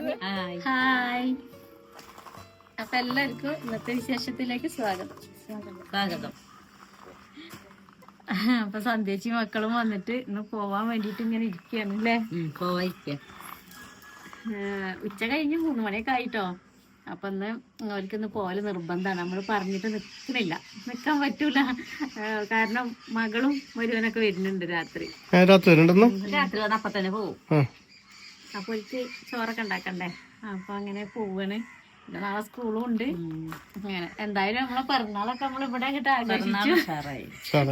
Hi അപ്പൊ എല്ലാവർക്കും ഇന്നത്തെ വിശേഷത്തിലേക്ക് സ്വാഗതം. സ്വാഗതം. അപ്പൊ സന്ധ്യച്ചി മക്കളും വന്നിട്ട് ഇന്ന് പോവാൻ വേണ്ടിട്ട് ഇങ്ങനെ ഇരിക്കുകയാണ് അല്ലേ ഉച്ച കഴിഞ്ഞ് മൂന്ന് മണിയൊക്കെ ആയിട്ടോ. അപ്പൊ ഇന്ന് അവർക്ക് ഇന്ന് പോലെ നിർബന്ധമാണ് നമ്മൾ പറഞ്ഞിട്ട് നിൽക്കുന്നില്ല നിൽക്കാൻ പറ്റൂല. കാരണം മകളും മുരുവനൊക്കെ വരുന്നുണ്ട് രാത്രി. രാത്രി രാത്രി വന്ന് അപ്പൊ തന്നെ പോവും അപ്പൊ എനിക്ക് ചോറൊക്കെ ഉണ്ടാക്കണ്ടേ? അപ്പൊ അങ്ങനെ പോവാണ്. പിന്നെ നാളെ സ്കൂളും ഉണ്ട്. അങ്ങനെ എന്തായാലും നമ്മളെ പിറന്നാളൊക്കെ നമ്മൾ ഇവിടെ അങ്ങോട്ട് ആഘോഷിച്ചു.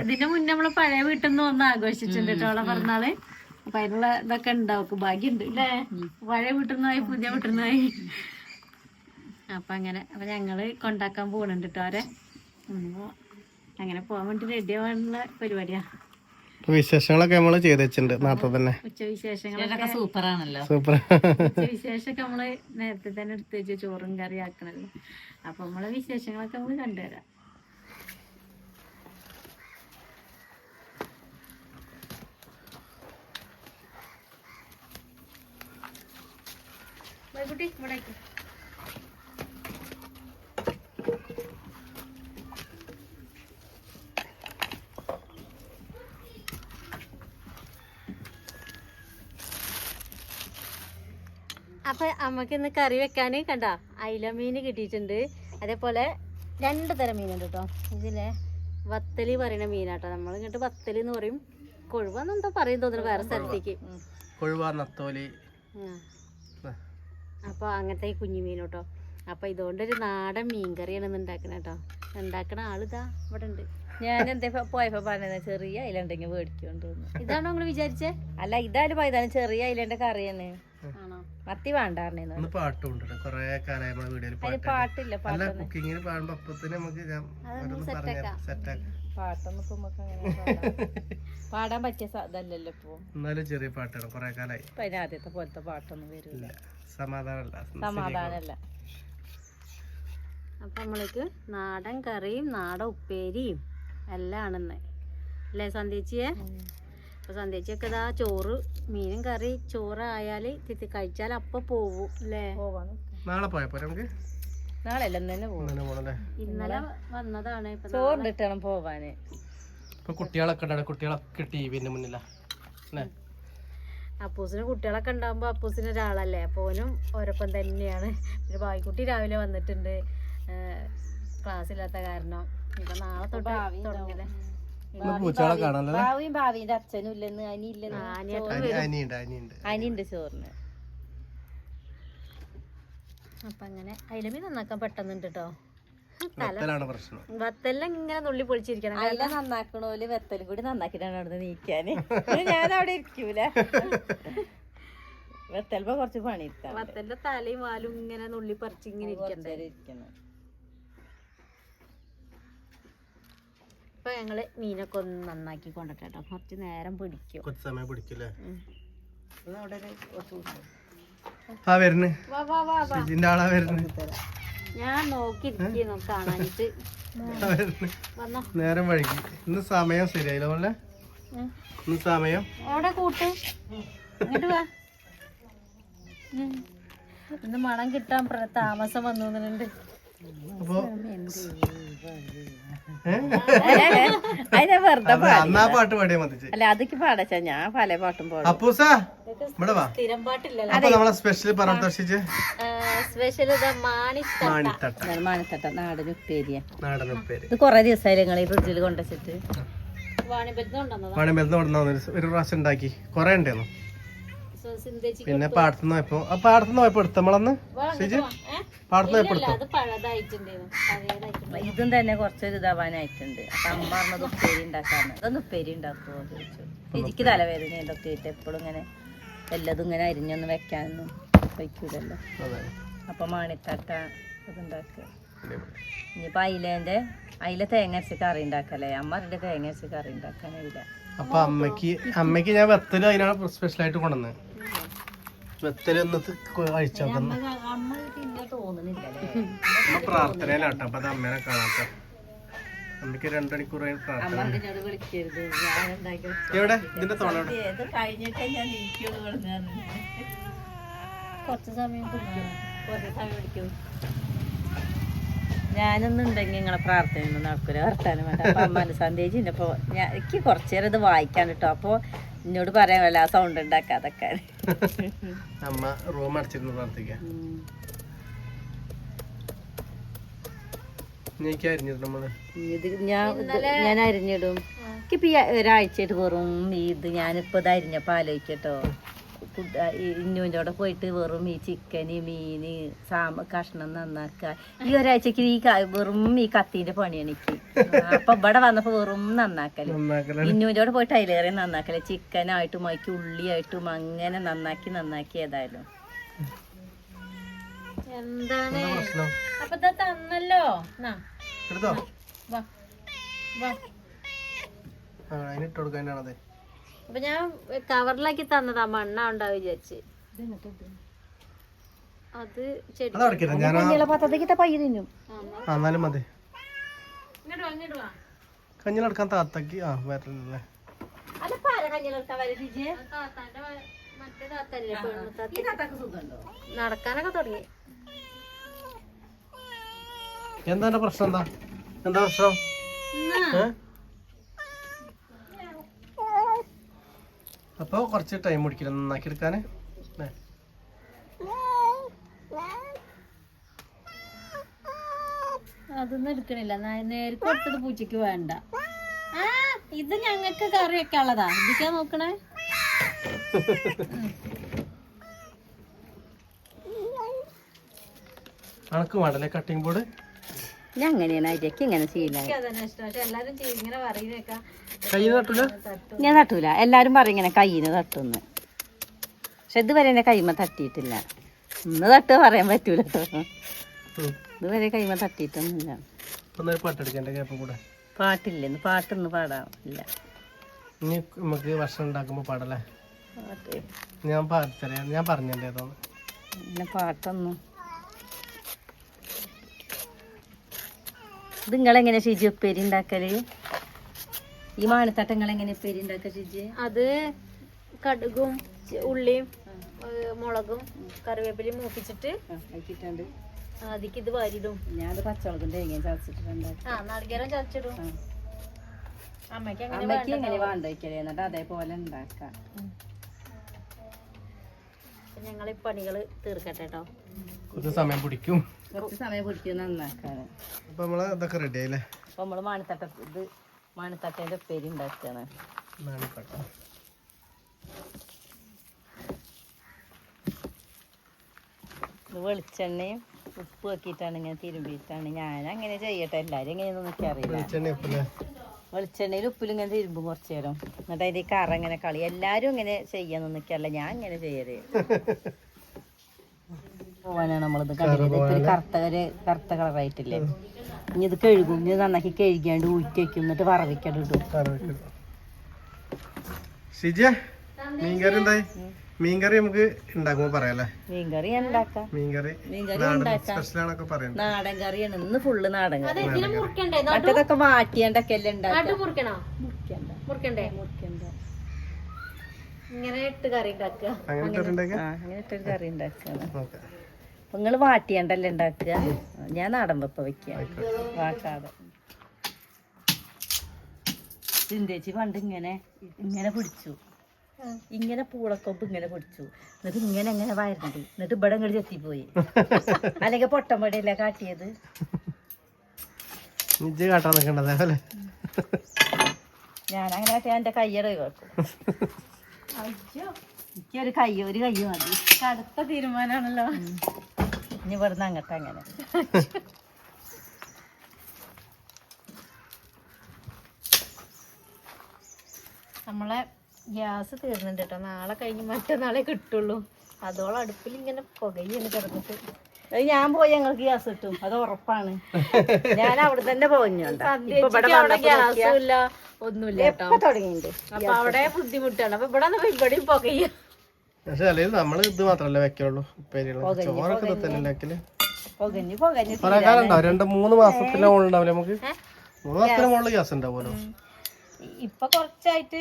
ഇതിന്റെ മുന്നേ നമ്മൾ പഴയ വീട്ടിൽ നിന്ന് ഒന്ന് ആഘോഷിച്ചിട്ടുണ്ട് കേട്ടോ അവളെ പിറന്നാൾ. അപ്പൊ അതിനുള്ള ഇതൊക്കെ ഉണ്ടാവും ഭാഗ്യമുണ്ട് അല്ലേ പഴയ വീട്ടിൽ നിന്നായി പുതിയ വീട്ടിൽ നിന്നായി അപ്പൊ അങ്ങനെ അപ്പൊ ഞങ്ങൾ കൊണ്ടാക്കാൻ പോകണുണ്ട് കേട്ടോ അവരെ അങ്ങനെ പോകാൻ വേണ്ടി റെഡി ആവാനുള്ള പരിപാടിയാ. അപ്പൊ വിശേഷങ്ങളൊക്കെ നമ്മൾ ചെയ്ത് വെച്ചിട്ടുണ്ട്. നാട്ടിൽ തന്നെ. ഉച്ചവിശേഷങ്ങളൊക്കെ സൂപ്പറാണല്ലോ. സൂപ്പർ. വിശേഷമൊക്കെ നമ്മൾ നേരത്തെ തന്നെ എടുത്ത് വെച്ച് ചോറും കറി ആക്കണല്ലോ. അപ്പൊ നമ്മളെ വിശേഷങ്ങളൊക്കെ നമ്മൾ കണ്ടുതരാം കുട്ടി ഇവിടേക്ക്. അപ്പൊ അമ്മയ്ക്ക് ഇന്ന് കറി വെക്കാന് കണ്ട? അയില മീൻ കിട്ടിയിട്ടുണ്ട്. അതേപോലെ രണ്ട് തരം മീനുണ്ട് കേട്ടോ ഇതിലെ വത്തലി പറയുന്ന മീനാട്ടോ. നമ്മൾ ഇങ്ങോട്ട് വത്തലി എന്ന് പറയും. കൊഴുവാന്ന് എന്താ പറയും തോന്നുന്നു വേറെ സ്ഥലത്തേക്ക്. കൊഴുവാ നത്തോലി. ആ. അപ്പൊ അങ്ങനത്തെ ഈ കുഞ്ഞു മീൻ കേട്ടോ അപ്പൊ ഇതുകൊണ്ടൊരു നാടൻ മീൻകറിയാണ് ഇന്ന് ഉണ്ടാക്കണ കേട്ടോ ഉണ്ടാക്കണ ആളിതാ ഇവിടെ ഉണ്ട് ഞാൻ എന്താ പോയപ്പോ പറഞ്ഞത് ചെറിയ അയിലുണ്ടെങ്കിൽ മേടിക്കൊണ്ട് ഇതാണോ നിങ്ങൾ വിചാരിച്ചേ? അല്ല ഇതായാലും പോയതാണ് ചെറിയ അയിലന്റെ കറിയാണ്. മത്തി വേണ്ടാർന്നു ഒന്ന് പാട്ടുണ്ട് കൊറേ കാലമായി നമ്മളെ വീഡിയോയിൽ പാട്ടില്ല പാട്ട് കുക്കിങ്ങിന് പാടുമ്പോ അപ്പത്തിന് നമുക്ക് സെറ്റാക്കാം പാട്ടൊന്നും ഇപ്പൊ നമുക്ക് അങ്ങനെ പാടാൻ- പറ്റിയ സ- ഇതല്ലല്ലോ ഇപ്പൊ. എന്നാലും ചെറിയ പാട്ടാണ് കൊറേ കാലായി. ഇപ്പൊ ആദ്യത്തെ പോലത്തെ പാട്ടൊന്നും വരില്ല സമാധാനമല്ല സമാധാനമല്ല. സമാധാനല്ല അപ്പൊ നമ്മൾക്ക് നാടൻ കറിയും നാടൻ ഉപ്പേരിയും. എല്ലാം ആണെന്ന് അല്ലേ സന്ധ്യച്ചിയെ? അപ്പൊ സന്ധ്യച്ചിയൊക്കെ ഇതാ ചോറ് മീനും കറി ചോറ് ആയാൽ തിത്തി കഴിച്ചാൽ അപ്പൊ പോവും അല്ലേ? നാളെ പോയപ്പോ നമുക്ക്? നാളെ എല്ലാം തന്നെ പോകും ഇന്നലെ വന്നതാണ് പോവാന്. ഇപ്പൊ കുട്ടികളൊക്കെ കുട്ടികളൊക്കെ മുന്നിലാ. അപ്പൂസിന് കുട്ടികളൊക്കെ ഉണ്ടാകുമ്പോ അപ്പൂസിന് ഒരാളല്ലേ? അപ്പോനും ഒരപ്പം ഓരോപ്പം തന്നെയാണ്. പിന്നെ ബായിക്കുട്ടി രാവിലെ വന്നിട്ടുണ്ട്. ക്ലാസ് ഇല്ലാത്ത കാരണം. പൂച്ചകളെ കാണാനല്ലേ? ഭാവിയും ഭാവിന്റെ അച്ഛനും ഇല്ലെന്ന് അനിയില്ലെന്ന് അനി അനിയുണ്ട് ചോറിന്. അപ്പൊ അങ്ങനെ അയിലമീൻ നന്നാക്കാൻ പെട്ടെന്നുണ്ട് കേട്ടോ പ്രശ്നം. വത്തെല്ലാം ഇങ്ങനെ നുള്ളി പൊളിച്ചിരിക്കണം. അയില നന്നാക്കണോൽ വെത്തലും കൂടി നന്നാക്കിട്ടാണ് അവിടെ നീക്കാന്. ഞാൻ അവിടെ ഇരിക്കൂല. വെത്തൽപ്പോ കുറച്ച് പണി വത്തലിന്റെ തലയും വാലും ഇങ്ങനെ നുള്ളി പറിച്ച് ഇങ്ങനെ ഇരിക്കണ്ടേ? ഇരിക്കണം. ഇപ്പൊ ഞങ്ങൾ മീനൊക്കെ ഒന്ന് നന്നാക്കി കൊണ്ടിട്ട് കേട്ടോ. കുറച്ച് നേരം പിടിക്കും. കുറച്ച് സമയം പിടിക്കില്ലേ? അവിടെ ഞാൻ നോക്കിയിരിക്കുന്നു കാണാനിട്ട്. നേരം വഴുകി ഇന്ന് സമയം ശരിയായില്ല പോലെ ഇന്ന് സമയം. എവിടെ കൂട്ട്. ഇങ്ങോട്ട് വാ. ഇന്ന് മണം കിട്ടാൻ താമസം വന്നു അപ്പൊ അന്നാ പാട്ട് പാടിയാ മതി അല്ല അതൊക്കെ പാടച്ചാ ഞാൻ പല പാട്ടും പാടും. അപ്പൂസ ഇവിടെ വാ. സ്ഥിരം പാട്ടില്ലല്ലോ. അപ്പൊ നമ്മളെ സ്പെഷ്യൽ പറഞ്ഞിട്ട് സ്പെഷ്യൽ മാണിത്തട്ട മാണി മാണിത്തട്ട നാടൻ ഉപ്പേരിയ. നാടൻ ഉപ്പേരി. ഇത് കൊറേ ദിവസമായി നിങ്ങൾ ഈ ഫ്രിഡ്ജിൽ കൊണ്ടുവച്ചിട്ട്? വാണിബലത്ത് കൊണ്ടുവന്നതാ. മണിമരുന്ന് കൊണ്ടുവന്ന ഒരു പ്രാവശ്യം ഉണ്ടാക്കി. കൊറേ ഉണ്ടായിരുന്നു പിന്നെ പാടത്തുനിന്ന് പോയപ്പോ ആ പാടത്തുനിന്ന് പോയപ്പോ എടുത്ത നമ്മളന്ന്? ഷിജി പാടത്തുനിന്ന് പോയപ്പോ എടുത്തോ? ഇതും തന്നെ കുറച്ചൊരു ഇതാവാനായിട്ടുണ്ട്. അപ്പൊ അമ്മ പറഞ്ഞത് ഉപ്പേരി ഉണ്ടാക്കാന്ന്. അതൊന്ന് ഉപ്പേരി ഉണ്ടാക്കുമോ ചോദിച്ചു. എനിക്ക് തലവേദന ഇതൊക്കെ ആയിട്ട് എപ്പോഴും ഇങ്ങനെ എല്ലാതും ഇങ്ങനെ അരിഞ്ഞൊന്നും വെക്കാനൊന്നും വയ്ക്കൂലല്ലോ. അപ്പൊ മാണിത്തട്ട ഇതുണ്ടാക്കുക അടിപൊളി. ഇനിയിപ്പോ അയിലേന്റെ അയില തേങ്ങ അരച്ച് കറി ഉണ്ടാക്കല്ലേ? അമ്മ അതിന്റെ തേങ്ങ അരച്ച് കറി ഉണ്ടാക്കാനില്ല അപ്പൊ അമ്മയ്ക്ക് അമ്മയ്ക്ക് ഞാൻ വെത്തൽ അതിനാണ് സ്പെഷ്യൽ ആയിട്ട് കൊണ്ടുവന്നത് വെത്തൽ ഒന്ന് കഴിച്ചു നോക്കുന്നു അമ്മ പിന്നെ തോന്നുന്നില്ലല്ലേ അമ്മ പ്രാർത്ഥനയിലാട്ടോ അപ്പൊ അത് അമ്മേനെ കാണാത്ത അമ്മയ്ക്ക് രണ്ടണിക്കൂർ കഴിഞ്ഞ് അമ്മ പ്രാർത്ഥന എവിടെ? ഇതിന്റെ തോള കുറച്ച് സമയം പിടിക്കും. കുറച്ച് സമയം പിടിക്കും. ഞാനൊന്നും ഇങ്ങനെ നിങ്ങളെ പ്രാർത്ഥനയൊന്നും നടക്കൂല. വർത്താനം വേണ്ട അപ്പൊ അമ്മാന്റെ സന്ദേശം ഇന്നപ്പോ ഞാൻ എനിക്ക് കുറച്ചു നേരം ഇത് വായിക്കാൻ കിട്ടും അപ്പൊ എന്നോട് പറയാൻ വല്ല ആ സൗണ്ട് ഉണ്ടാക്കാതൊക്കെ അമ്മ റൂം അടച്ചിരുന്ന് പ്രാർത്ഥിക്കാം. ഞാൻ ഞാൻ അരിഞ്ഞിടും. എനിക്കിപ്പോ ഒരാഴ്ചയായിട്ട് വെറും ഈ ഇത് ഞാനിപ്പോ ഇത് അരിഞ്ഞപ്പോ ആലോചിക്കട്ടോ. ഇന്നുവിന്റെ അവിടെ പോയിട്ട് വെറും ഈ ചിക്കന് മീന് സാമ കഷ്ണം നന്നാക്കുക. ഈ ഒരാഴ്ചക്ക് ഈ ക- വെറും ഈ കത്തിന്റെ പണിയാണ് എനിക്ക്. അപ്പൊ ഇവിടെ വന്നപ്പോ വെറും നന്നാക്കൽ. ഇന്നുവിന്റെ അവിടെ പോയിട്ട് അതിലേറെ നന്നാക്കൽ. ചിക്കനായിട്ടും അതിക്ക് ഉള്ളിയായിട്ടും അങ്ങനെ നന്നാക്കി നന്നാക്കി ഏതായാലും. എന്താണ്? എന്താ അപ്പൊ തന്നല്ലോ. നാ, എടുത്തോ? വാ വാ. ആ അതിനിട്ട് കൊടുക്കാനാണത്. അപ്പൊ ഞാൻ കവറിലാക്കി തന്നതാ മണ്ണാ ഉണ്ടാവും വിചാരിച്ച്. അത് ചെടി എന്നാലും മതി. കഞ്ഞിലടക്കാൻ താത്തക്ക് ആ വരല്ലേ അല്ല പാല കഞ്ഞിളെടുക്കാൻ വരെ രുചിയെ ആ താത്താന്റെ മറ്റേ താത്തല്ലേ പെണ്ണ് ഈ താത്താക്ക് സുഖമുണ്ടോ? നടക്കാനൊക്കെ തുടങ്ങി. എന്താ പ്രശ്നം എന്താ? എന്താ പ്രശ്നം? ഏ? അപ്പൊ കുറച്ച് ടൈം പിടിക്കില്ല? നന്നാക്കി എടുക്കാന്? ഏ. അതൊന്നും എടുക്കണില്ല. നേരത്തെ കൊടുത്തത് പൂച്ചക്ക് വേണ്ട. ആ ഇത് ഞങ്ങൾക്ക് കറി വെക്കാനുള്ളതാ ഇതിക്കാ നോക്കണേ. അണക്ക് വേണ്ടല്ലേ കട്ടിംഗ് ബോർഡ് ഞാൻ അങ്ങനെയാണ് ഇങ്ങനെ ശീലമായി ഞാൻ തട്ടൂല. എല്ലാരും പറയും ഇങ്ങനെ കയ്യിന് തട്ടുന്ന്. പക്ഷെ ഇതുവരെ എന്നെ കൈമ തട്ടിയിട്ടില്ല. ഇന്ന് തട്ട് പറയാൻ പറ്റൂല കേട്ടോ ഇതുവരെ കൈമ തട്ടിയിട്ടൊന്നുമില്ല. പാട്ടില്ലെന്ന് പാട്ടില്ല. ഇന്ന് പാട്ടൊന്നും പാടാ ഇല്ല. ഇനി നമുക്ക് ഭക്ഷണം ഉണ്ടാക്കുമ്പോ പാടല്ലേ? ഞാൻ പാടിത്തരാം ഞാൻ പറഞ്ഞല്ലേ പിന്നെ പാട്ടൊന്നും ഇത് നിങ്ങളെങ്ങനെ ഷിജി ഉപ്പേരി ഉണ്ടാക്കൽ ഈ മാണിത്തട്ട നിങ്ങളെങ്ങനെ ഉപ്പേരി ഉണ്ടാക്ക ഷിജി? അത് കടുകും ഉള്ളിയും മുളകും കറിവേപ്പിലയും മൂപ്പിച്ചിട്ട് ആക്കിയിട്ടുണ്ട് അതിക്ക് ഇത് വാരിടും. ഞാനത് പച്ചമുളകും തേങ്ങയും ചതച്ചിട്ടുണ്ട് ആ നാളികേരം ചതച്ചിടും. അമ്മയ്ക്ക് അമ്മയ്ക്ക് എങ്ങനെ വേണ്ട വയ്ക്കൽ എന്നിട്ട് അതേപോലെ ഉണ്ടാക്കാം ഞങ്ങൾ ഈ പണികൾ തീർക്കട്ടെ കേട്ടോ കുറച്ച് സമയം പിടിക്കും. കുറച്ച് സമയം പിടിക്കും നന്നാക്കാൻ അപ്പൊ നമ്മൾ ഇതൊക്കെ റെഡി ആയില്ലേ? അപ്പൊ നമ്മൾ മാണിത്തട്ട ഇത് മാണിത്തട്ടേന്റെ ഉപ്പേരി ഉണ്ടാക്കാണ്. മാണിത്തട്ട വെളിച്ചെണ്ണയും ഉപ്പ് ആക്കിയിട്ടാണ് ഇങ്ങനെ തിരുമ്പിയിട്ടാണ്. ഞാൻ അങ്ങനെ ചെയ്യട്ടെ എല്ലാരും എങ്ങനെയൊന്നും എനിക്കറിയില്ല വെളിച്ചെണ്ണയിൽ ഉപ്പിൽ ഇങ്ങനെ തിരുമ്പും കുറച്ചു നേരം. എന്നിട്ട് അതിന്റെ ഈ കറ ഇങ്ങനെ കളി. എല്ലാരും ഇങ്ങനെ ചെയ്യാന്ന് നിൽക്കല്ല ഞാൻ ഇങ്ങനെ ചെയ്യൽ. പോവാനാണ് നമ്മളിത് കണ്ടില്ലേ ഇപ്പൊ ഒരു കറുത്ത ഒരു കറുത്ത കളറായിട്ടില്ലേ? ഇനി ഇത് കഴുകും. ഇനി നന്നാക്കി കഴുകിയാണ്ട് ഊറ്റി വെക്കും. എന്നിട്ട് വറവിക്കട് ഇടും. ഷിജ മീൻകറി എന്തായി? മീൻകറി നമുക്ക് ഉണ്ടാക്കുമ്പോ പറയാല്ലേ മീൻകറി ഉണ്ടാക്കാം. മീൻകറി മീൻകറി നാടൻ സ്പെഷ്യലാണൊക്കെ പറയണ്ട? നാടൻ കറിയാണ്. ഇന്ന് ഫുള്ള് നാടൻ കറി. ഇതിന് മുറിക്കണ്ടേ? മറ്റേതൊക്കെ വാട്ടിയാണ്ടൊക്കെ അല്ലേ ഇങ്ങനെ ഇട്ട് കറി ഉണ്ടാക്കുക. അങ്ങനെ ഇട്ടൊരു കറി ഉണ്ടാക്കുക ഓക്കെ. അപ്പൊ നിങ്ങൾ വാട്ടിയണ്ടല്ലേ ഉണ്ടാക്കുക? ഞാൻ നാടൻ വെപ്പ വെക്കുക. വാട്ടാതെ. ചിന്തേച്ചി പണ്ട് ഇങ്ങനെ ഇങ്ങനെ പിടിച്ചു. ഇങ്ങനെ പൂളക്കൊമ്പ് ഇങ്ങനെ പിടിച്ചു. എന്നിട്ട് ഇങ്ങനെ ഇങ്ങനെ വായിരുന്നത് എന്നിട്ട് ഇവിടെ ഇങ്ങോട്ട് ചെത്തിപ്പോയി. അല്ലെങ്കിൽ പൊട്ടമ്പടിയല്ലേ കാട്ടിയത്? കാട്ടാൻ നിൽക്കണ്ടത് അല്ലേ? ഞാൻ അങ്ങനെ കാട്ടിയാൽ എന്റെ കയ്യടെ കേൾക്കും എനിക്കൊരു കയ്യോ ഒരു കയ്യോ മതി. കടുത്ത തീരുമാനമാണല്ലോ ഇനി ഇവിടുന്ന് അങ്ങോട്ട് അങ്ങനെ. നമ്മളെ ഗ്യാസ് തീർന്നിട്ട് കേട്ടോ നാളെ കഴിഞ്ഞ് മറ്റന്നാളെ കിട്ടുള്ളൂ. അതോളം അടുപ്പിൽ ഇങ്ങനെ പുകയാണ് കിടന്നിട്ട്. അത് ഞാൻ പോയി ഞങ്ങൾക്ക് ഗ്യാസ് കിട്ടും. അത് ഉറപ്പാണ്. ഞാൻ അവിടെ തന്നെ ഗ്യാസും ഇല്ല ഒന്നുമില്ല ഇപ്പൊ തുടങ്ങിയിട്ടുണ്ട് അപ്പൊ അവിടെ ബുദ്ധിമുട്ടാണ്. അപ്പൊ ഇവിടെ ഇവിടെയും പുകയ്യ പക്ഷെ അല്ലെങ്കിൽ നമ്മൾ ഇത് മാത്രല്ലേ വെക്കുള്ളൂ ചോറൊക്കെ ഇത് തന്നെ ഉണ്ടാക്കൽ പുകഞ്ഞ് പുകഞ്ഞ് കുറെ കാലം ഉണ്ടാവും രണ്ട് മൂന്ന് മാസത്തിന്റെ മുകളിൽ ഉണ്ടാവില്ല നമുക്ക്? മൂന്ന് മാസത്തിന് മുകളിൽ ഗ്യാസ് ഉണ്ടാവുമല്ലോ. ഇപ്പൊ കുറച്ചായിട്ട്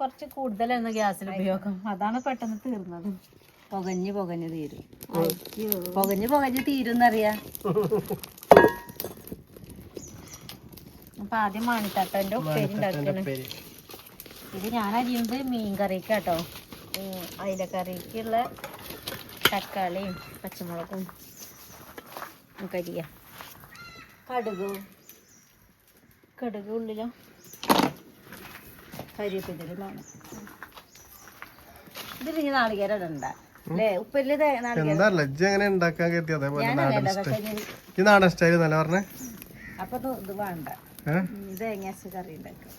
കുറച്ച് കൂടുതലാണ് ഗ്യാസിന് ഉപയോഗം. അതാണ് പെട്ടെന്ന് തീർന്നത്. പുകഞ്ഞ് പുകഞ്ഞ് തീരും. പുകഞ്ഞ് പുകഞ്ഞ് തീരുന്നറിയാ? അപ്പൊ ആദ്യം മണിത്തട്ടന്റെ ഉപ്പേരി ഉണ്ടാക്കണം. ഇത് ഞാൻ അരിയുന്നത് മീൻ കറിക്കാട്ടോ അയിലക്കറിക്കുള്ള തക്കാളിയും പച്ചമുളകും നമുക്ക് അരിയാം. കടുക്. കടുക് ഉള്ളിലോ? ഇതിൽ ഇനി നാളികേരം ഇടണ്ട നാളികേരം. എന്താ ലജ്ജ എങ്ങനെ ഉണ്ടാക്കാൻ അതേപോലെ നാടൻ വേണ്ട സ്റ്റൈൽ ഈ നാടൻ സ്റ്റൈൽ നല്ല പറഞ്ഞേ? അപ്പൊ ഇത് ഇത് വേണ്ട. ഏഹ് ഉം, കറി ഉണ്ടാക്കാം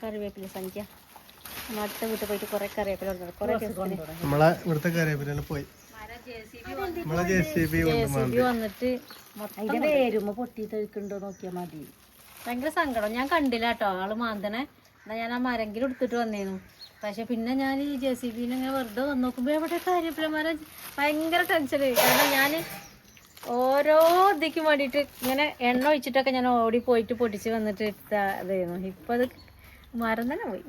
കറിവേപ്പില സംഖ്യ. അടുത്ത വീട്ടിൽ പോയിട്ട് കുറെ കറിവേപ്പില കൊണ്ടുവരണം കുറെ നമ്മളെ ഇവിടുത്തെ കറിവേപ്പിലെല്ലാം പോയി. നമ്മളെ ജെ സി ബി ജെസിബി വന്നിട്ട് അതിന്റെ വേരുമ്പോ പൊട്ടി തെഴുക്കുണ്ടോ നോക്കിയാ മതി. ഭയങ്കര സങ്കടം. ഞാൻ കണ്ടില്ല കേട്ടോ. ആൾ മാന്തനെ. എന്നാ ഞാൻ ആ മരങ്കിൽ എടുത്തിട്ട് വന്നേന്നു പക്ഷെ പിന്നെ ഞാൻ ഈ ജെ സി ബിനെ ഇങ്ങനെ വെറുതെ വന്ന് നോക്കുമ്പോ എവിടെ കാര്യപ്പില്ല മരം? ഭയങ്കര ടെൻഷൻ കാരണം ഞാൻ ഓരോ ഇതിക്കും വേണ്ടിയിട്ട് ഇങ്ങനെ എണ്ണ ഒഴിച്ചിട്ടൊക്കെ ഞാൻ ഓടി പോയിട്ട് പൊടിച്ച് വന്നിട്ട് എടുത്ത ഇതായിരുന്നു. ഇപ്പൊ അത് മരം തന്നെ പോയി.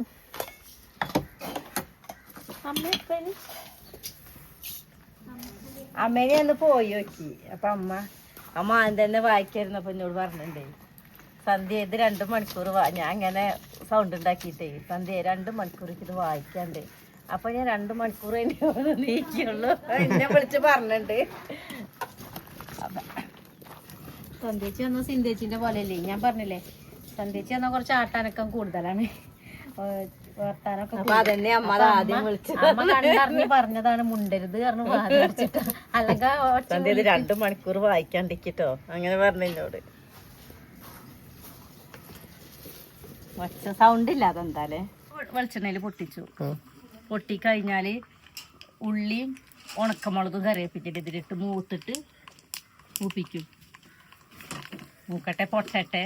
അമ്മേനെ ഒന്ന് പോയി നോക്കി. അപ്പൊ അമ്മ അമ്മ ആദ്യം തന്നെ വായിക്കായിരുന്നു അപ്പൊ എന്നോട് പറഞ്ഞിട്ടുണ്ടേ. സന്ധ്യ ഇത് രണ്ട് മണിക്കൂർ വാ ഞാൻ അങ്ങനെ സൗണ്ട് ഉണ്ടാക്കിയിട്ടേ സന്ധ്യ രണ്ട് മണിക്കൂർ ഇത് വായിക്കാണ്ട്. അപ്പൊ ഞാൻ രണ്ട് മണിക്കൂർ എന്നെ നീക്കുള്ളൂ എന്നെ വിളിച്ച് പറഞ്ഞിട്ടുണ്ട്. അപ്പൊ സന്ധ്യച്ചി വന്ന? സിന്ധ്യച്ചിന്റെ പോലെയല്ലേ? ഞാൻ പറഞ്ഞില്ലേ സന്ധ്യച്ചി വന്ന കുറച്ച് ആട്ടാനക്കം കൂടുതലാണ്. വർത്താനൊക്കെ അതന്നെ അമ്മ ആദ്യം വിളിച്ചു പറഞ്ഞതാണ് മുണ്ടരുത് പറഞ്ഞു വാദിച്ചിട്ട് അല്ലെങ്കിൽ രണ്ടു മണിക്കൂർ വായിക്കാണ്ടിരിക്കട്ടോ. അങ്ങനെ പറഞ്ഞോട് ഒച്ച സൗണ്ട് ഇല്ല അതെന്താലേ വെളിച്ചെണ്ണയിൽ പൊട്ടിച്ചു. പൊട്ടി കഴിഞ്ഞാൽ ഉള്ളിയും ഉണക്കമുളകും കറിയപ്പിച്ചിട്ട് ഇതിലിട്ട് മൂത്തിട്ട് മൂപ്പിക്കും. മൂക്കട്ടെ പൊട്ടട്ടെ.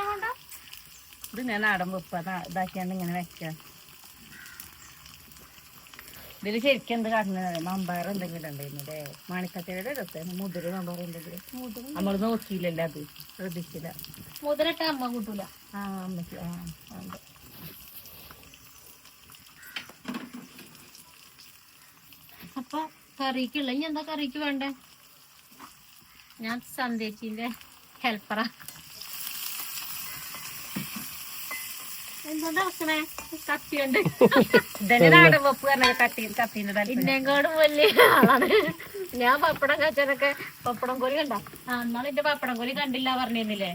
വേണ്ട ഇത് ഞാൻ നാടൻ വെപ്പ് ഇതാക്കിയാണ്ട് ഇങ്ങനെ വെക്ക. ഇതിൽ ശരിക്കും എന്ത് കാണുന്നത് മമ്പാറ് എന്തെങ്കിലും ഉണ്ടായിരുന്നു മാണിക്കത്തേടെ രസമാണ് മുതിര മമ്പാറ് എന്തെങ്കിലും നമ്മൾ നോക്കിയില്ലല്ലോ അത്. ശ്രദ്ധിച്ചില്ല. മുതിരട്ട അമ്മ കൂട്ടൂല. ആ അമ്മയ്ക്ക് ആ ഉണ്ട്. കറിക്കുള്ള. ഇനി എന്താ കറിക്ക് വേണ്ടേ? ഞാൻ സന്ദേശിന്റെ ഹെൽപ്പറാ കത്തിയുണ്ട്. വലിയ ആളാണ്. ഞാൻ പപ്പടം കച്ചനൊക്കെ പപ്പടം കോരി കണ്ട? എന്നാലും എന്റെ പപ്പടം കോരി കണ്ടില്ല പറഞ്ഞിരുന്നില്ലേ?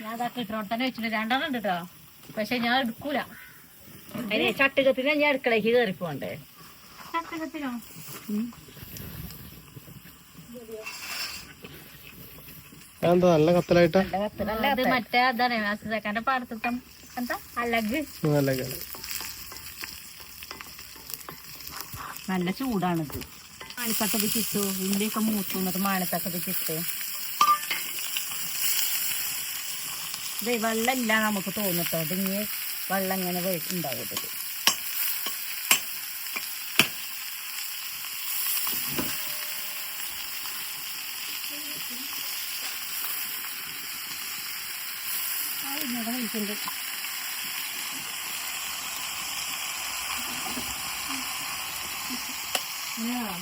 ഞാൻ അതാ കിട്ടണോട്ട് തന്നെ വെച്ചിട്ട് രണ്ടെണ്ണം ഉണ്ട് കേട്ടോ പക്ഷെ ഞാൻ എടുക്കൂല. അതിന് ചട്ടുകത്തിന് ഞാൻ അടുക്കളയ്ക്ക് കയറി പോണ്ടേ ചട്ടുകത്തിനോ എന്താ നല്ല കത്തലായിട്ട്? മറ്റേ അതാണ് അസുഖക്കാരന്റെ പാടത്തം എന്താ? നല്ല കാര്യം നല്ല ചൂടാണിത്. മാണിത്തക്കത് ചുറ്റു ഉള്ളിയൊക്കെ മൂത്തു എന്നിട്ട് മാണിത്തക്കത് ചുറ്റ് ഇത് വെള്ളമില്ല നമുക്ക് തോന്നിട്ടോ? ഇതിങ്ങ് വെള്ളം ഇങ്ങനെ വേ- ആ.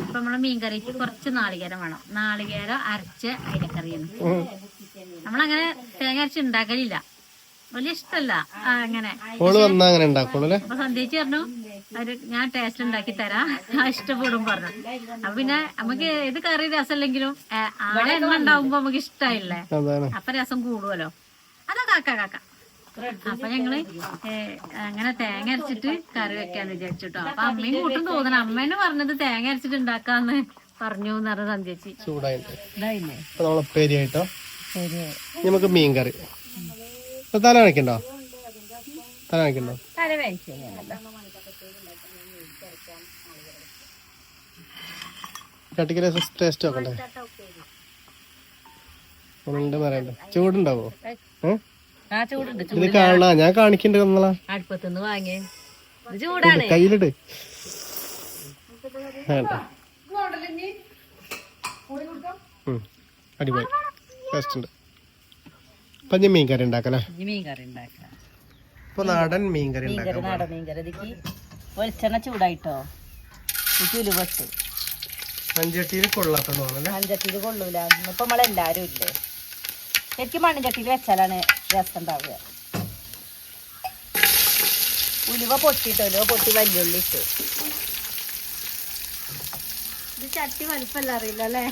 ഇപ്പൊ നമ്മളെ മീൻകറിക്ക് കുറച്ച് നാളികേരം വേണം. നാളികേരം അരച്ച് അയിലക്കറിയാണ് നമ്മളങ്ങനെ തേങ്ങ അരച്ച് ഉണ്ടാക്കലില്ല. വലിയ ഇഷ്ടല്ല. ആ, അങ്ങനെ. ഓൾ വന്നാ അങ്ങനെ ഉണ്ടാക്കുള്ളൂ അപ്പൊ സന്ധ്യച്ച് പറഞ്ഞു ഞാൻ ടേസ്റ്റ് ഉണ്ടാക്കി തരാം. ഇഷ്ടപ്പെടും പറഞ്ഞു. അപ്പൊ പിന്നെ നമുക്ക് ഏത് കറി രസമില്ലെങ്കിലും ആളെ എണ്ണ ഉണ്ടാവുമ്പോ നമുക്ക് ഇഷ്ടമായില്ലേ അപ്പൊ രസം കൂടുമല്ലോ അതാ കാക്ക കാക്ക. അപ്പൊ ഞങ്ങൾ അങ്ങനെ തേങ്ങ അരച്ചിട്ട് കറി വെക്കാന്ന് വിചാരിച്ചിട്ടോ അപ്പൊ അമ്മയും കൂട്ടും തോന്നണം. അമ്മേനെ പറഞ്ഞത് തേങ്ങ അരച്ചിട്ട് ഉണ്ടാക്കാന്ന് പറഞ്ഞു എന്ന് പറഞ്ഞ സന്ധ്യച്ചി. ചൂടായിട്ട് നമുക്ക് മീൻ കറി ഇപ്പൊ തല നനയ്ക്കണ്ടോ തല നനയ്ക്കണ്ടോ തല ചട്ടിക്ക് ടേസ്റ്റ് നോക്കണ്ടേ? ഉണ്ട് പറയണ്ട. ചൂടുണ്ടാവോ? ഇത് കാണാ ഞാൻ കാണിക്കണ്ട നമ്മളാ അടുപ്പത്തുനിന്ന് വാങ്ങിയേ. ഇത് ചൂടാണ്. കയ്യിലിട്. വേണ്ട. ഉം, അടിപൊളി. ടേസ്റ്റ് ഉണ്ട്. ഇപ്പൊ ഞാൻ മീൻ കറി ഉണ്ടാക്കല്ലേ മീൻ കറി ഉണ്ടാക്കാം ഇപ്പൊ നാടൻ മീൻ കറി മീൻ കറി ഉണ്ടാക്കാം നാടൻ മീൻ കറി ഇതിക്ക് വെളിച്ചെണ്ണ ചൂടായിട്ടോ? ഉലുവട്ട് മൺചട്ടിയിൽ കൊള്ളാത്തത് തോന്നല്ലേ മൺചട്ടിയിൽ കൊള്ളൂല. ഇന്നിപ്പോ നമ്മളെല്ലാരും ഇല്ലേ? ശരിക്കും മൺചട്ടിയിൽ വെച്ചാലാണ് രസം ഉണ്ടാവുക. ഉലുവ പൊട്ടിട്ടോ? ഉലുവ പൊട്ടി വല്യുള്ളി ഇട്ട്. ഇത് ചട്ടി വലിപ്പല്ല അറിയില്ല അല്ലേ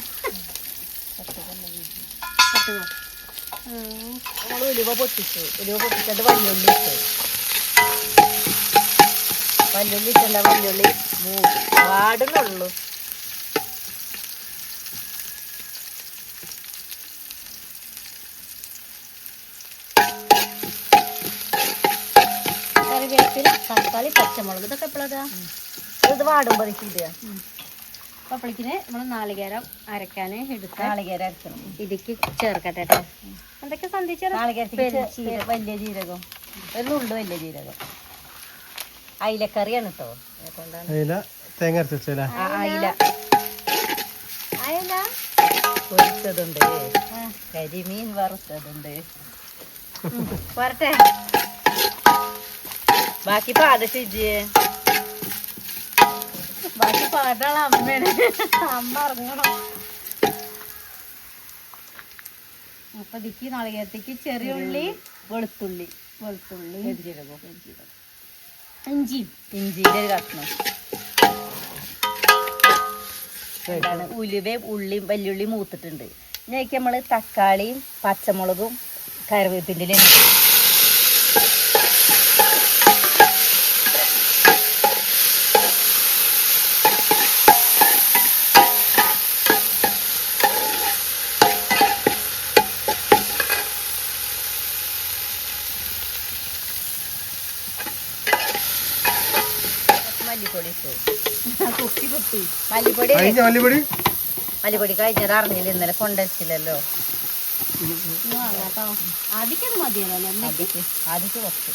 നമ്മൾ ഉലുവ പൊട്ടിച്ചു. ഉലുവ പൊട്ടിച്ചിട്ട് വല്ലുള്ളി ഇട്ട്. വല്യുള്ളി ഇട്ടല്ല വല്ലുള്ളി മൂടി. വാടുന്നുള്ളൂ കറിവേപ്പില തക്കാളി പച്ചമുളക് ഇതൊക്കെ എപ്പോഴാ ഇത് വാടുമ്പോ ഇടുക അപ്പോഴേക്കിന് നമ്മൾ നാളികേരം അരക്കാന് എടുത്ത നാളികേരം അരക്കണം. ഇതിക്ക് ചേർക്കട്ടെ കേട്ടോ എന്തൊക്കെ നാളികേരത്തേക്ക് വലിയ ജീരകം. ഒരു നുള്ളു വലിയ ജീരകം. അയിലക്കറിയാണ് കേട്ടോ അയില തേങ്ങ അരച്ച് വെച്ചല്ലേ ആ അയില. ആയല്ല പൊരിച്ചതുണ്ട്. കരിമീൻ വറുത്തതുണ്ട്. വരട്ടെ ബാക്കി പാദശിജ് ബാക്കി പാട്ടാണ് അമ്മ ഇറങ്ങണം അപ്പൊ ഇതിക്ക് നാളികേരത്തേക്ക് ചെറിയ ഉള്ളി വെളുത്തുള്ളി. വെളുത്തുള്ളി ഇഞ്ചി. ഇഞ്ചിന്റെ ഒരു കഷ്ണം. ഉലുവയും ഉള്ളിയും വല്യുള്ളി മൂത്തിട്ടുണ്ട്. ഇതിലേക്ക് നമ്മൾ തക്കാളിയും പച്ചമുളകും കറിവേപ്പിന്റെ കഴിഞ്ഞ മല്ലിപ്പൊടി മല്ലിപ്പൊടി കഴിഞ്ഞത് അറിഞ്ഞില്ല ഇന്നലെ കൊണ്ടുവച്ചില്ലല്ലോ. ആദ്യക്കത് മതിയല്ലോ? ആദ്യക്ക് ആദ്യക്ക് കുറച്ച്.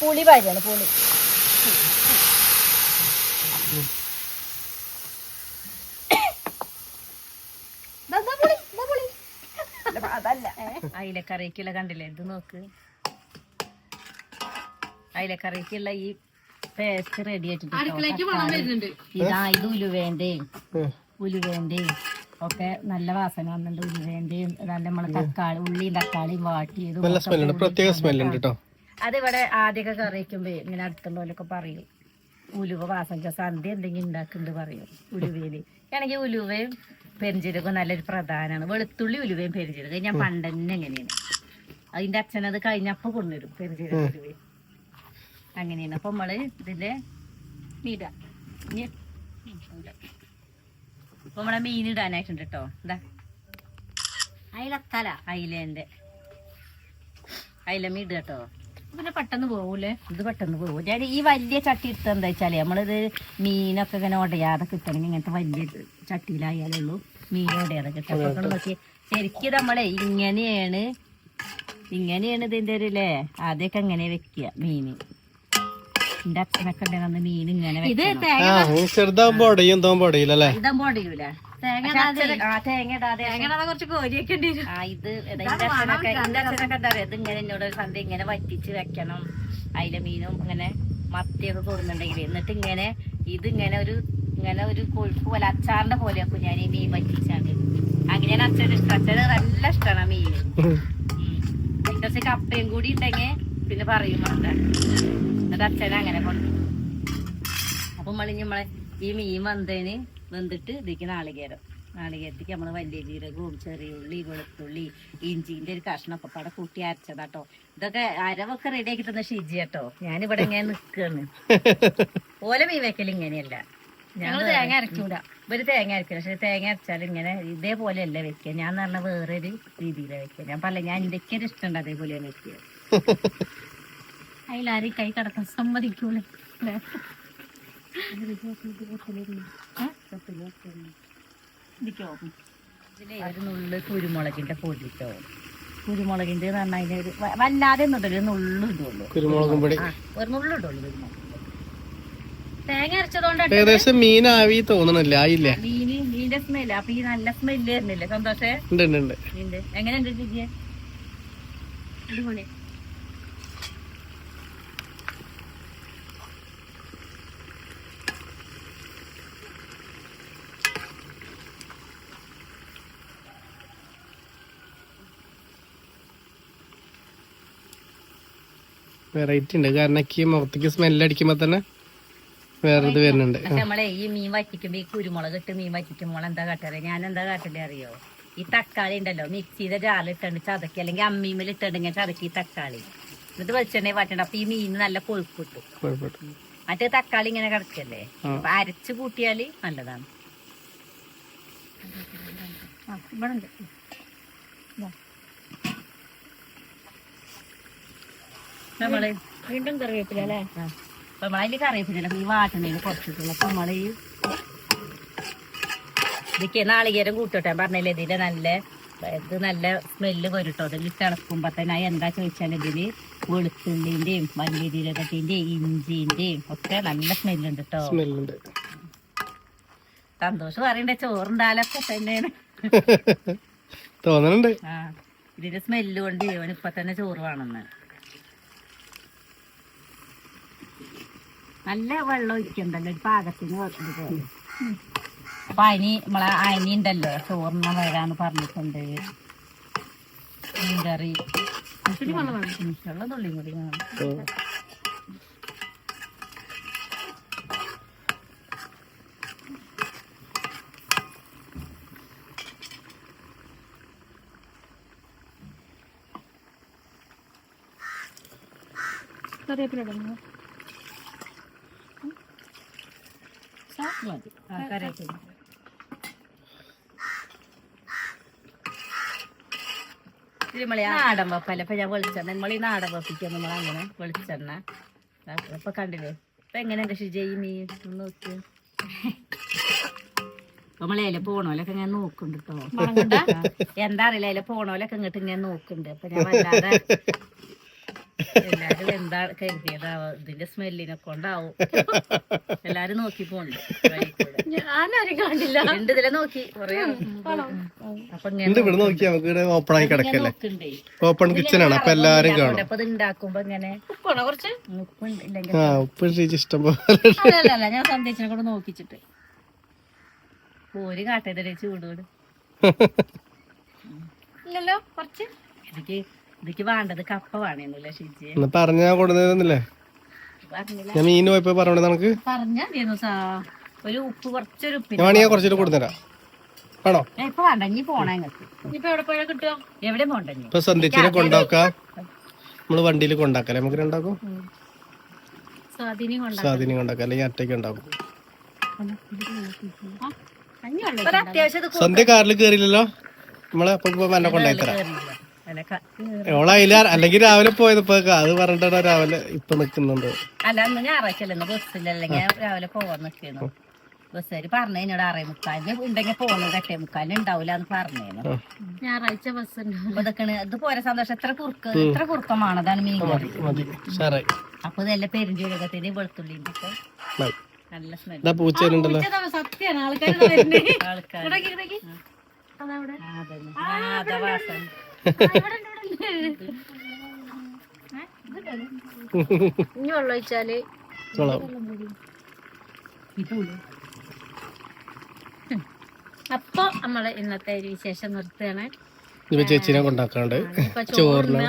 പുളി പാചാണ് പുളി. അയിലക്കറിക്കുള്ള കണ്ടില്ലേ? ഇത് നോക്ക്. അയിലക്കറിക്കുള്ള ഈ പേസ്റ്റ് റെഡി ആയിട്ടുണ്ട് ഇതാ ഇത് ഉലുവേന്റെയും ഉലുവേന്റെ ഉലുവേന്റെയും ഒക്കെ നല്ല വാസന വന്നിട്ടുണ്ട്. ഉലുവേന്റെയും നല്ല നമ്മളെ തക്കാളി ഉള്ളിയും തക്കാളിയും വാട്ടിയതും പ്രത്യേക സ്മെല്ലുണ്ട് കേട്ടോ. അതിവിടെ ആദ്യമൊക്കെ കറി വയ്ക്കുമ്പോ ഇങ്ങനെ അടുത്തുള്ളവരൊക്കെ പറയും ഉലുവ വാസന സന്ധ്യ എന്തെങ്കിലും ഉണ്ടാക്കുന്നുണ്ട് പറയും ഉലുവയിൽ ആണെങ്കിൽ ഉലുവയും പെരിഞ്ചീരകവും നല്ലൊരു പ്രധാനമാണ് വെളുത്തുള്ളി ഉലുവയും പെരിഞ്ചീരകം ഞാൻ പണ്ട് തന്നെ എങ്ങനെയാണ്? അതിന്റെ അച്ഛൻ അത് കഴിഞ്ഞപ്പോ കൊണ്ടുവരും പെരിഞ്ചീരകം ഉലുവയും അങ്ങനെയാണ്. അപ്പൊ നമ്മൾ ഇതിന്റെ മീട അപ്പൊ നമ്മളെ മീൻ ഇടാനായിട്ടുണ്ട് കേട്ടോ എന്താ അയിലത്തല. അയിലേന്റെ. അയില മീട് കേട്ടോ പിന്നെ പെട്ടെന്ന് പോകൂലേ ഇത് പെട്ടെന്ന് പോകും ഞാൻ ഈ വലിയ ചട്ടി എടുത്ത് എന്താ വെച്ചാൽ നമ്മളിത് മീനൊക്കെ ഇങ്ങനെ ഉടയാതെ കിട്ടണമെങ്കിൽ ഇങ്ങനത്തെ വലിയ ചട്ടിയിലായാലുള്ളൂ മീൻ ഉടയാതെ കിട്ടും. നോക്കി ശരിക്കും നമ്മളെ ഇങ്ങനെയാണ് ഇങ്ങനെയാണ് ഇതിന്റെ ഒരു അല്ലേ ആദ്യമൊക്കെ ഇങ്ങനെ വെക്കുക മീന് എന്റെ അച്ഛനൊക്കെ ഉണ്ടായിരുന്നു മീൻ ഇങ്ങനെ ഇത് ചെറുതാകുമ്പോ ഉടയും തോമ്പോ ഉടയില്ലല്ലേ ഇതാകുമ്പോ ഉടയൂല. തേങ്ങ പക്ഷെ അച്ഛന് ആ തേങ്ങ ഇടാതെ കുറച്ച് കോരിയൊക്കെ ആ ഇത് അച്ഛനൊക്കെ എന്റെ അച്ഛനൊക്കെ എന്താ പറയാ ഇത് ഇങ്ങനെ എന്നോട് ഒരു സന്ധ്യ ഇങ്ങനെ വറ്റിച്ച് വെക്കണം. അതിലെ മീനും ഇങ്ങനെ മത്തിയൊക്കെ കൊടുക്കുന്നുണ്ടെങ്കിൽ എന്നിട്ട് ഇങ്ങനെ ഇത് ഇങ്ങനെ ഒരു ഇങ്ങനെ ഒരു കൊഴുപ്പ് പോലെ അച്ചാറിന്റെ പോലെയാക്കും ഞാൻ ഈ മീൻ വറ്റിച്ചാണ്ട്. അങ്ങനെ അച്ഛന് ഇഷ്ടം. അച്ഛന് നല്ല ഇഷ്ടമാണ് മീൻ. കുറച്ച് കപ്പയും കൂടി ഉണ്ടെങ്കിൽ പിന്നെ പറയും എന്നിട്ട് അച്ഛനെ അങ്ങനെ കൊണ്ടു അപ്പൊ നമ്മൾ നമ്മളെ ഈ മീൻ വന്നതിന് വെന്തിട്ട് ഇതിക്ക് നാളികേരം നാളികേരത്തേക്ക് നമ്മൾ വലിയ ജീരകവും ചെറിയ ഉള്ളി വെളുത്തുള്ളി ഇഞ്ചിന്റെ ഒരു കഷ്ണമൊക്കെ പാടെ കൂട്ടി അരച്ചതാട്ടോ ഇതൊക്കെ അരവൊക്കെ റെഡി ആക്കി തന്ന ഷിജി കേട്ടോ ഞാനിവിടെ ഇങ്ങനെ നിക്കാണ്. ഓല മീൻ വെക്കൽ ഇങ്ങനെയല്ല. ഞങ്ങൾ തേങ്ങ അരക്കൂല. ഇവർ തേങ്ങ അരക്കില്ല പക്ഷെ തേങ്ങ അരച്ചാൽ ഇങ്ങനെ ഇതേപോലെയല്ല വെക്കുക ഞാൻ പറഞ്ഞ ഒരു രീതിയിലാണ് വെക്കുക ഞാൻ പറഞ്ഞ ഞാൻ എന്തൊക്കെ ഇഷ്ടമുണ്ട് അതേപോലെയാണ് വെക്കുക അതിലാരും കൈ കടക്കാൻ സമ്മതിക്കൂല. നുള്ളു കുരുമുളകിന്റെ പൊടിട്ടോ? കുരുമുളകിന്റെ പറഞ്ഞാൽ ഒരു വല്ലാതെ ഒന്നും ഇടൽ, ഒരു നുള്ളു ഇടുള്ളൂ. കുരുമുളകും പൊടി. ഒരു നുള്ളു ഇടുള്ളൂ കുരുമുളക്. തേങ്ങ അരച്ചതുകൊണ്ട് ഏകദേശം മീനാവി തോന്നണല്ലേ? ആയില്ലേ? മീന് മീന്റെ സ്മെല്ല് അപ്പൊ ഈ നല്ല സ്മെല്ല് വരുന്നില്ലേ? സന്തോഷേ? എങ്ങനെയുണ്ട് അടിപൊളി. വെറൈറ്റി ഉണ്ട്. കാരണം ഈ മുഖത്തേക്ക് സ്മെല്ല് അടിക്കുമ്പോ തന്നെ വേറെ ഇത് വരുന്നുണ്ട്. നമ്മളെ ഈ മീൻ വറ്റിക്കുമ്പോ ഈ കുരുമുളക് ഇട്ട് മീൻ വറ്റിക്കുമ്പോൾ എന്താ കാട്ടാറ്? ഞാൻ എന്താ കാട്ടില്ല അറിയോ? ഈ തക്കാളി ഉണ്ടല്ലോ മിക്സിയുടെ ജാലിട്ടുണ്ട് ചതക്കി അല്ലെങ്കിൽ അമ്മീമിൽ ഇട്ടുണ്ടെങ്കിൽ ചതക്കി ഈ തക്കാളി. എന്നിട്ട് വെളിച്ചെണ്ണ വറ്റണ്ട. അപ്പൊ ഈ മീൻ നല്ല കൊഴുപ്പ് കിട്ടും മറ്റേ തക്കാളി ഇങ്ങനെ കിടക്കല്ലേ. അപ്പൊ അരച്ചു കൂട്ടിയാൽ നല്ലതാണ്. ആ ഇവിടെ ഉണ്ട് നമ്മൾ വീണ്ടും കറിവേപ്പില അല്ലേ. അപ്പൊ നമ്മളതിൽ കറിവേപ്പില ഈ വാട്ടണേൽ കുറച്ചിട്ടുള്ള. അപ്പൊ നമ്മൾ ഈ ഇതൊക്കെ നാളികേരം കൂട്ടോട്ടെ. പറഞ്ഞില്ലേ ഇതിന്റെ നല്ല ഇത് നല്ല സ്മെല്ല് വരട്ടോ. ഇതിൽ തിളക്കുമ്പോ തന്നെ എന്താ ചോദിച്ചാൽ ഇതിൽ വെളുത്തുള്ളിന്റെയും വലിയ ജീരകത്തിന്റെയും ഇഞ്ചിന്റെയും ഒക്കെ നല്ല സ്മെല്ലുണ്ട് കേട്ടോ സ്മെല്ലുണ്ട്. സന്തോഷം പറയണ്ടേ ചോറുണ്ടാലൊക്കെ തന്നെയാണ്. തോന്നണുണ്ട്. ആ. ഇതിന്റെ സ്മെല്ല് കൊണ്ട് ഇവനിപ്പൊ തന്നെ ചോറ് വേണമെന്ന്. നല്ല വെള്ളം ഒഴിക്കണ്ടല്ലോ ഒരു പാകത്തിന് ഇതുപോലെ അപ്പൊ അനി നമ്മളെ അനി ഉണ്ടല്ലോ ചോറിന വരാന്ന് പറഞ്ഞിട്ടുണ്ട് മീൻകറി. ഉള്ള തുള്ളിയും കൂടി വേണം. ഓ. കറിവേപ്പില ഇടുന്നു മതി. ഇത് നമ്മളെ നാടൻ വെപ്പല്ല ഇപ്പൊ ഞാൻ വെളിച്ചെണ്ണ. നമ്മളീ ഈ നാടൻ വെപ്പിക്കുക നമ്മൾ അങ്ങനെ വെളിച്ചെണ്ണ. ഇപ്പൊ കണ്ടില്ലേ? ഇപ്പൊ എങ്ങനെ കൃഷി മീൻ ഒന്ന് നോക്കി. നമ്മളെ പോണോലൊക്കെ ഇങ്ങനെ നോക്കുന്നുണ്ട് കേട്ടോ എന്താ അറിയില്ല. അതിലെ പോണോലൊക്കെ ഇങ്ങോട്ട് ഇങ്ങനെ നോക്കുന്നുണ്ട്. അപ്പൊ ഞാൻ വല്ലാതെ എല്ലാരും എന്താ കരുതിയതാവോ? ഇതിന്റെ സ്മെല്ലിനെ കൊണ്ടാവും. എല്ലാരും നോക്കി പോണ്ട്. ഞാനാരും ഉണ്ട് ഇതിലെ നോക്കി കൊറേ അപ്പൊ ഇവിടെ നോക്കി നമുക്ക് ഇവിടെ ഓപ്പൺ ആയി കിടക്കല്ലേ? നോക്കണ്ടേ? ഓപ്പൺ കിച്ചൺ ആണ്. അപ്പൊ എല്ലാരും കാണും. അപ്പൊ ഇത് ഉണ്ടാക്കുമ്പോ ഇങ്ങനെ കുറച്ച്? ഉപ്പുണ്ട് ഇല്ലെങ്കിൽ ആ ഉപ്പ് ഇഷ്ടം പോലെ അല്ലല്ല ഞാൻ സന്ദേശിനെ കൂടെ നോക്കിച്ചിട്ട്. ഒരു കാട്ടേതേ ചൂടോട്? ഇല്ലല്ലോ കുറച്ച്. എനിക്ക് വേണ്ടത് കപ്പ ഷിജി. പറഞ്ഞ ഞാൻ മീൻ പോയപ്പോ പറഞ്ഞോണ്ട് നമുക്ക് പറഞ്ഞാ മതിയായിരുന്നു സാ. ഒരു ഉപ്പ് കുറച്ചൊരു ഞാൻ കുറച്ചിട്ട് കൊടുത്തരാം ആണോ ഇപ്പൊ വേണ്ട ഇനി പോണേ നിങ്ങൾക്ക് ഇനിയിപ്പോ എവിടെ കിട്ടുക എവിടെ പോണ്ട ഇപ്പൊ സന്ധ്യച്ചിനെ കൊണ്ടാക്കാം. നമ്മൾ വണ്ടിയിൽ കൊണ്ടാക്കാം നമുക്ക് രണ്ടാക്കും? സ്വാധീനം കൊണ്ടാ സ്വാധീനം കൊണ്ടാക്കാം. അല്ലെങ്കിൽ അറ്റയ്ക്ക് ഉണ്ടാക്കും. സന്ധ്യ കാറിൽ കേറില്ലല്ലോ നമ്മളെ അപ്പൊ എന്നെ കൊണ്ടായി തരാം. അല്ലെങ്കിൽ രാവിലെ പോയത് ഇപ്പൊ അത് പറഞ്ഞിട്ടാണ് രാവിലെ ഇപ്പൊ നിക്കുന്നുണ്ട് അല്ല അന്ന് ഞായറാഴ്ച ബസ്സിലല്ലെങ്കിൽ രാവിലെ പോവാൻ നിക്കുന്നു ബസ്സുകാർ പറഞ്ഞു എന്നോട് ആറേ മുക്കാലിന് ഉണ്ടെങ്കിൽ പോകുന്നത് എട്ടേ മുക്കാലിന് ഉണ്ടാവില്ല എന്ന് പറഞ്ഞു ഞായറാഴ്ച ബസ് ഇതൊക്കെയാണ്. ഇത് പോരെ സന്തോഷം. എത്ര കുറുക്ക് എത്ര കുറുക്കമാണതാണ് മീൻ അപ്പൊ ഇതെല്ലാം പെരുംജീരകത്തിന് വെളുത്തുള്ളിന്റെ ഒക്കെ നല്ല സത്യാണ് ആൾക്കാർ ആൾക്കാർ അതവിടെ ഇനി വെള്ളം ഒഴിച്ചാൽ അപ്പൊ നമ്മൾ ഇന്നത്തെ ഒരു വിശേഷം നിർത്തുകയാണ്. ചേച്ചിനെ കൊണ്ടാക്കാണ്ട് ചോറിന്.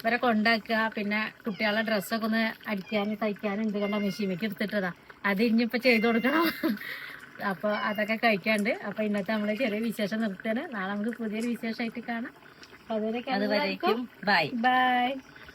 ഇവരെ കൊണ്ടാക്കുക. പിന്നെ കുട്ടികളെ ഡ്രസ്സൊക്കെ ഒന്ന് അടിക്കാനും തയ്ക്കാനും ഉണ്ട് കണ്ട? മെഷീനൊക്കെ എടുത്തിട്ടതാ. അത് ഇനിയിപ്പോ ചെയ്തു കൊടുക്കണം. അപ്പൊ അതൊക്കെ കഴിക്കാണ്ട്. അപ്പൊ ഇന്നത്തെ നമ്മൾ ചെറിയ വിശേഷം നിർത്തുകയാണ്. നാളെ നമുക്ക് പുതിയൊരു വിശേഷമായിട്ട് കാണാം. അതുവരേക്കും ബൈ ബൈ